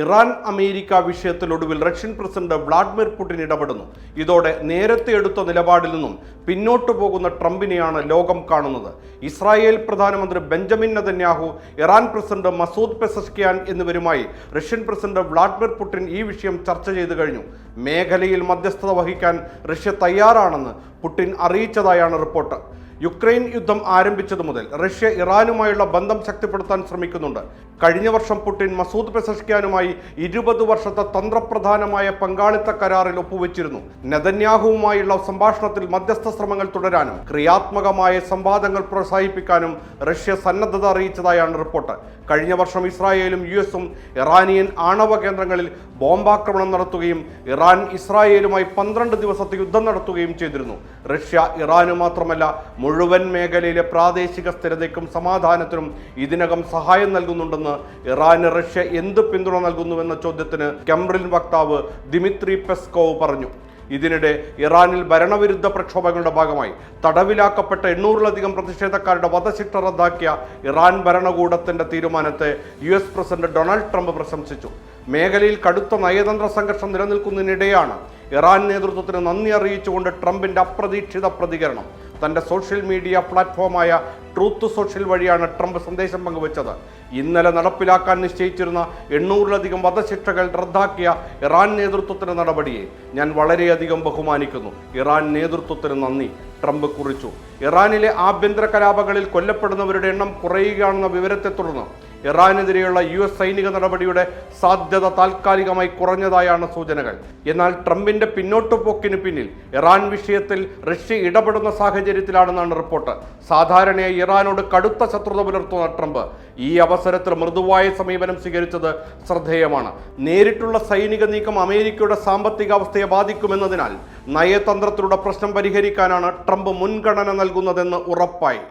Iran America വിഷയത്തിൽ ഒടുവിൽ Russian president Vladimir Putin ഇടപെടുന്നു. ഇതോടെ നേരത്തെ എടുത്ത നിലപാടിൽ നിന്നും പിന്നോട്ടു പോകുന്ന ട്രംപിനെയാണ് ലോകം കാണുന്നത്. ഇസ്രായേൽ പ്രധാനമന്ത്രി Benjamin Netanyahu Iran president Masoud Pezeshkian എന്നിവരുമായി റഷ്യൻ പ്രസിഡന്റ് വ്ളാഡിമിർ പുടിൻ ഈ വിഷയം ചർച്ച ചെയ്തു കഴിഞ്ഞു. മേഖലയിൽ മധ്യസ്ഥത വഹിക്കാൻ റഷ്യ തയ്യാറാണെന്ന് പുടിൻ അറിയിച്ചതായാണ് റിപ്പോർട്ട്. യുക്രൈൻ യുദ്ധം ആരംഭിച്ചതു മുതൽ റഷ്യ ഇറാനുമായുള്ള ബന്ധം ശക്തിപ്പെടുത്താൻ ശ്രമിക്കുന്നുണ്ട്. കഴിഞ്ഞ വർഷം പുടിൻ മസൂദ് പെസഷ്കിയാനുമായി ഇരുപത് വർഷത്തെ തന്ത്രപ്രധാനമായ പങ്കാളിത്ത കരാറിൽ ഒപ്പുവെച്ചിരുന്നു. നെതന്യാഹുവുമായുള്ള സംഭാഷണത്തിൽ മധ്യസ്ഥ ശ്രമങ്ങൾ തുടരാനും ക്രിയാത്മകമായ സംവാദങ്ങൾ പ്രോത്സാഹിപ്പിക്കാനും റഷ്യ സന്നദ്ധത അറിയിച്ചതായാണ് റിപ്പോർട്ട്. കഴിഞ്ഞ വർഷം ഇസ്രായേലും യു എസും ഇറാനിയൻ ആണവ കേന്ദ്രങ്ങളിൽ ബോംബാക്രമണം നടത്തുകയും ഇറാൻ ഇസ്രായേലുമായി പന്ത്രണ്ട് ദിവസത്തെ യുദ്ധം നടത്തുകയും ചെയ്തിരുന്നു. റഷ്യ ഇറാന് മാത്രമല്ല മുഴുവൻ മേഖലയിലെ പ്രാദേശിക സ്ഥിരതയ്ക്കും സമാധാനത്തിനും ഇതിനകം സഹായം നൽകുന്നുണ്ടെന്ന് ഇറാന് റഷ്യ എന്ത് പിന്തുണ നൽകുന്നുവെന്ന ചോദ്യത്തിന് കെംബ്രിൻ വക്താവ് ദിമിത്രി പെസ്കോവ് പറഞ്ഞു. ഇതിനിടെ ഇറാനിൽ ഭരണവിരുദ്ധ പ്രക്ഷോഭങ്ങളുടെ ഭാഗമായി തടവിലാക്കപ്പെട്ട എണ്ണൂറിലധികം പ്രതിഷേധക്കാരുടെ വധശിക്ഷ റദ്ദാക്കിയ ഇറാൻ ഭരണകൂടത്തിന്റെ തീരുമാനത്തെ U S president Donald Trump പ്രശംസിച്ചു. മേഖലയിൽ കടുത്ത നയതന്ത്ര സംഘർഷം നിലനിൽക്കുന്നതിനിടെയാണ് ഇറാൻ നേതൃത്വത്തിന് നന്ദി അറിയിച്ചുകൊണ്ട് ട്രംപിന്റെ അപ്രതീക്ഷിത പ്രതികരണം. തന്റെ സോഷ്യൽ മീഡിയ പ്ലാറ്റ്ഫോമായ ട്രൂത്ത് സോഷ്യൽ വഴിയാണ് ട്രംപ് സന്ദേശം പങ്കുവച്ചത്. ഇന്നലെ നടപ്പിലാക്കാൻ നിശ്ചയിച്ചിരുന്ന എണ്ണൂറിലധികം വധശിക്ഷകൾ റദ്ദാക്കിയ ഇറാൻ നേതൃത്വത്തിന്റെ നടപടിയെ ഞാൻ വളരെയധികം ബഹുമാനിക്കുന്നു. ഇറാൻ നേതൃത്വത്തിന് നന്ദി. ട്രംപ് കുറിച്ചു. ഇറാനിലെ ആഭ്യന്തര കലാപങ്ങളിൽ കൊല്ലപ്പെടുന്നവരുടെ എണ്ണം കുറയുകയാണെന്ന വിവരത്തെ തുടർന്ന് ഇറാനെതിരെയുള്ള യു എസ് സൈനിക നടപടിയുടെ സാധ്യത താൽക്കാലികമായി കുറഞ്ഞതായാണ് സൂചനകൾ. എന്നാൽ ട്രംപിന്റെ പിന്നോട്ടു പോക്കിന് പിന്നിൽ ഇറാൻ വിഷയത്തിൽ റഷ്യ ഇടപെടുന്ന സാഹചര്യത്തിലാണെന്നാണ് റിപ്പോർട്ട്. സാധാരണയായി ഇറാനോട് കടുത്ത ശത്രുത പുലർത്തുന്ന ട്രംപ് ഈ അവസരത്തിൽ മൃദുവായ സമീപനം സ്വീകരിച്ചത് ശ്രദ്ധേയമാണ്. നേരിട്ടുള്ള സൈനിക നീക്കം അമേരിക്കയുടെ സാമ്പത്തിക അവസ്ഥയെ ബാധിക്കുമെന്നതിനാൽ നയതന്ത്രത്തിലൂടെ പ്രശ്നം പരിഹരിക്കാനാണ് ട്രംപ് മുൻഗണന നൽകുന്നതെന്ന് ഉറപ്പായി.